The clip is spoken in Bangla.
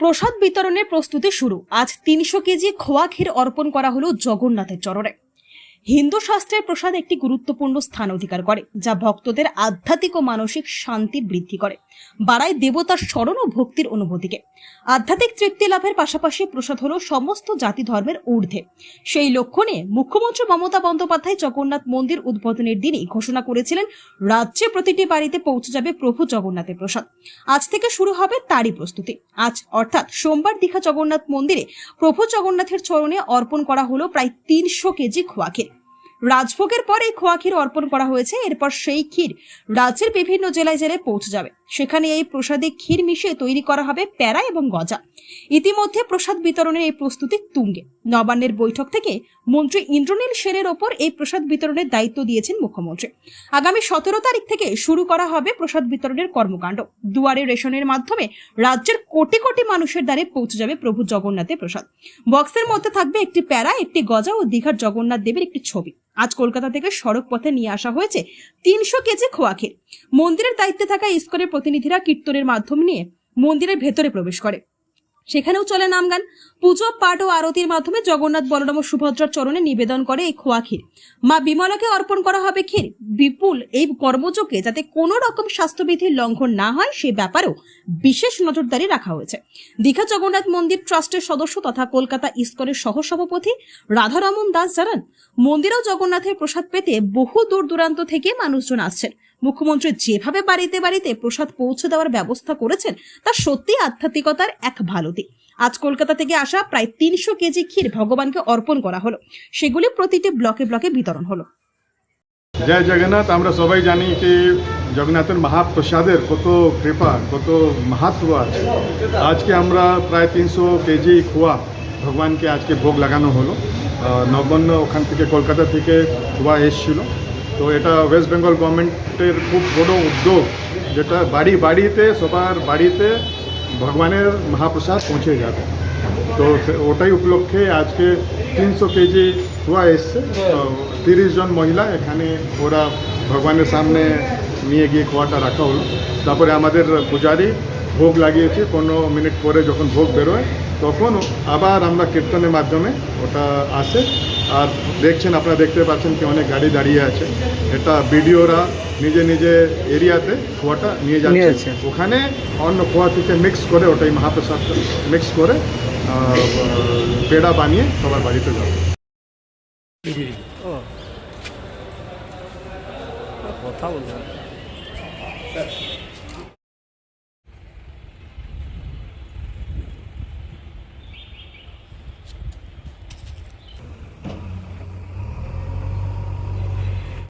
প্রসাদ বিতরণের প্রস্তুতি শুরু। আজ তিনশো কেজি খোয়া ক্ষীর অর্পণ করা হলো জগন্নাথের চরণে। হিন্দু শাস্ত্রের প্রসাদ একটি গুরুত্বপূর্ণ স্থান অধিকার করে, যা ভক্তদের আধ্যাত্মিক ও মানসিক শান্তি বৃদ্ধি করে, বাড়ায় দেবতার স্মরণ ও ভক্তির অনুভূতিকে। আধ্যাত্মিক তৃপ্তি লাভের পাশাপাশি প্রসাদ হলো সমস্ত জাতি ধর্মের ঊর্ধ্বে। সেই লক্ষ্য নিয়ে মুখ্যমন্ত্রী মমতা বন্দ্যোপাধ্যায় জগন্নাথ মন্দির উদ্বোধনের দিনই ঘোষণা করেছিলেন, রাজ্যে প্রতিটি বাড়িতে পৌঁছে যাবে প্রভু জগন্নাথের প্রসাদ। আজ থেকে শুরু হবে তারই প্রস্তুতি। আজ, অর্থাৎ সোমবার দীঘা জগন্নাথ মন্দিরে প্রভু জগন্নাথের চরণে অর্পণ করা হলো প্রায় তিনশো কেজি খোয়া ক্ষীর রাজভোগের পর এই খোয়া ক্ষীর অর্পণ করা হয়েছে। এরপর সেই ক্ষীর রাজ্যের বিভিন্ন জেলায় জেলায় পৌঁছে যাবে। সেখানে এই প্রসাদে ক্ষীর মিশিয়ে তৈরি করা হবে প্যারা এবং গজা। ইতিমধ্যে প্রসাদ বিতরণের এই প্রস্তুতি তুঙ্গে। নবান্নের বৈঠক থেকে মন্ত্রী ইন্দ্রনীল সেনের ওপর এই প্রসাদ বিতরণের দায়িত্ব দিয়েছেন মুখ্যমন্ত্রী। আগামী সতেরো তারিখ থেকে শুরু করা হবে প্রসাদ বিতরণের কর্মকাণ্ড। দুয়ারে রেশনের মাধ্যমে রাজ্যের কোটি কোটি মানুষের দ্বারে পৌঁছে যাবে প্রভু জগন্নাথের প্রসাদ। বক্সের মধ্যে থাকবে একটি প্যারা একটি গজা ও দীঘার জগন্নাথ দেবের একটি ছবি। আজ কলকাতা থেকে সড়ক পথে নিয়ে আসা হয়েছে তিনশো কেজি খোয়া ক্ষীর। মন্দিরের দায়িত্বে থাকা ইস্কনের প্রতিনিধিরা কীর্তনের মাধ্যম নিয়ে মন্দিরের ভেতরে প্রবেশ করে। সেখানেও চলে নামগান। পুজো, পাঠ ও আরতির মাধ্যমে জগন্নাথ বলরাম ও সুভদ্রার চরণে নিবেদন করে এই খোয়া ক্ষীর। মা বিমলাকে অর্পণ করা হবে ক্ষীর। বিপুল এই কর্মযোগে যাতে কোনো রকম স্বাস্থ্যবিধির লঙ্ঘন না হয়, সে ব্যাপারেও বিশেষ নজরদারি রাখা হয়েছে। দীঘা জগন্নাথ মন্দির ট্রাস্টের সদস্য তথা কলকাতা ইস্কনের সহসভাপতি রাধারমন দাস জানান, মন্দিরেও জগন্নাথের প্রসাদ পেতে বহু দূর দূরান্ত থেকে মানুষজন আসছেন। মুখ্যমন্ত্রী যেভাবে বাড়িতে বাড়িতে প্রসাদ পৌঁছে দেওয়ার ব্যবস্থা করেছেন, তা সত্যি আধ্যাত্মিকতার এক ভালো দিক আজ কলকাতা থেকে আসা প্রায় তিনশো কেজি ক্ষীর ভগবানকে অর্পণ করা হলো। সেগুলি প্রতিটি ব্লকে ব্লকে বিতরণ হলো। জয় জগন্নাথ, আমরা সবাই জানি যে জগন্নাথের মহাপ্রসাদের কত কৃপা, কত মাহাত্ম আছে। আজকে আমরা প্রায় তিনশো কেজি খোয়া ভগবানকে আজকে ভোগ লাগানো হলো। নবান্ন ওখান থেকে কলকাতা থেকে খোয়া এসছিল। তো এটা ওয়েস্ট বেঙ্গল গভর্নমেন্টের খুব বড় উদ্যোগ, যেটা বাড়ি বাড়িতে, সবার বাড়িতে ভগবানের মহাপ্রসাদ পৌঁছে যাবে। তো ওটাই উপলক্ষে আজকে তিনশো কেজি খোয়া এসছে। তিরিশ জন মহিলা এখানে ওরা ভগবানের সামনে নিয়ে গিয়ে খোয়াটা রাখা হলো। তারপরে আমাদের পূজারি ভোগ লাগিয়েছে। পনেরো মিনিট পরে যখন ভোগ বেরোয় তখন আবার আমরা কীর্তনের মাধ্যমে ওটা আসে। আর দেখছেন আপনারা দেখতে পাচ্ছেন কি অনেক গাড়ি দাঁড়িয়ে আছে। এটা বিডিওরা নিজে নিজে এরিয়াতে খোয়াটা নিয়ে যাচ্ছে। ওখানে অন্য খোয়া থেকে মিক্স করে ওটাই মহাপ্রসাদ মিক্স করে পেড়া বানিয়ে সবার বাড়িতে যাবে। ও। কথা বলতে